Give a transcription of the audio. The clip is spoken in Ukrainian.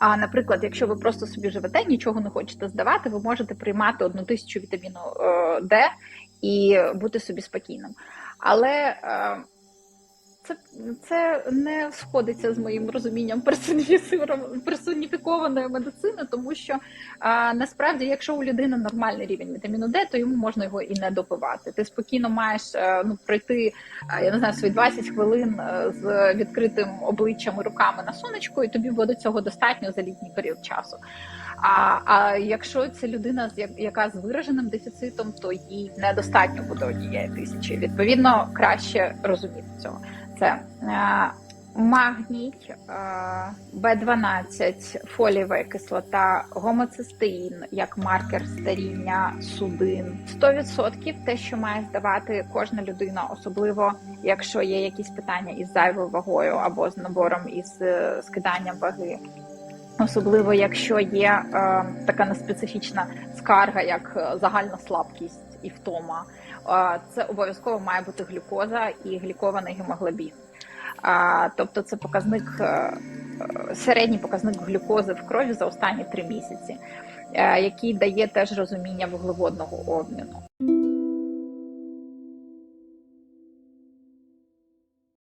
А наприклад, якщо ви просто собі живете, нічого не хочете здавати, ви можете приймати одну тисячу вітаміну е, Д і бути собі спокійним. Але е, це, не сходиться з моїм розумінням персоніфікованої медицини, тому що а, насправді, якщо у людини нормальний рівень вітаміну Д, то йому можна його і не допивати. Ти спокійно маєш е, ну пройти, е, я не знаю, свої 20 хвилин е, з відкритим обличчям і руками на сонечку, і тобі буде цього достатньо за літній період часу. А, а якщо це людина, з яка з вираженим дефіцитом, то їй недостатньо буде однієї тисячі. Відповідно, краще розуміти цього. Це е, магній, е, Б12, фолієва кислота, гомоцистеїн як маркер старіння судин. 100% те, що має здавати кожна людина, особливо якщо є якісь питання із зайвою вагою або з набором із е, скиданням ваги. Особливо, якщо є е, така неспецифічна скарга, як е, загальна слабкість і втома, е, це обов'язково має бути глюкоза і глікований гемоглобін. Тобто це показник, е, е, середній показник глюкози в крові за останні три місяці, е, який дає теж розуміння вуглеводного обміну.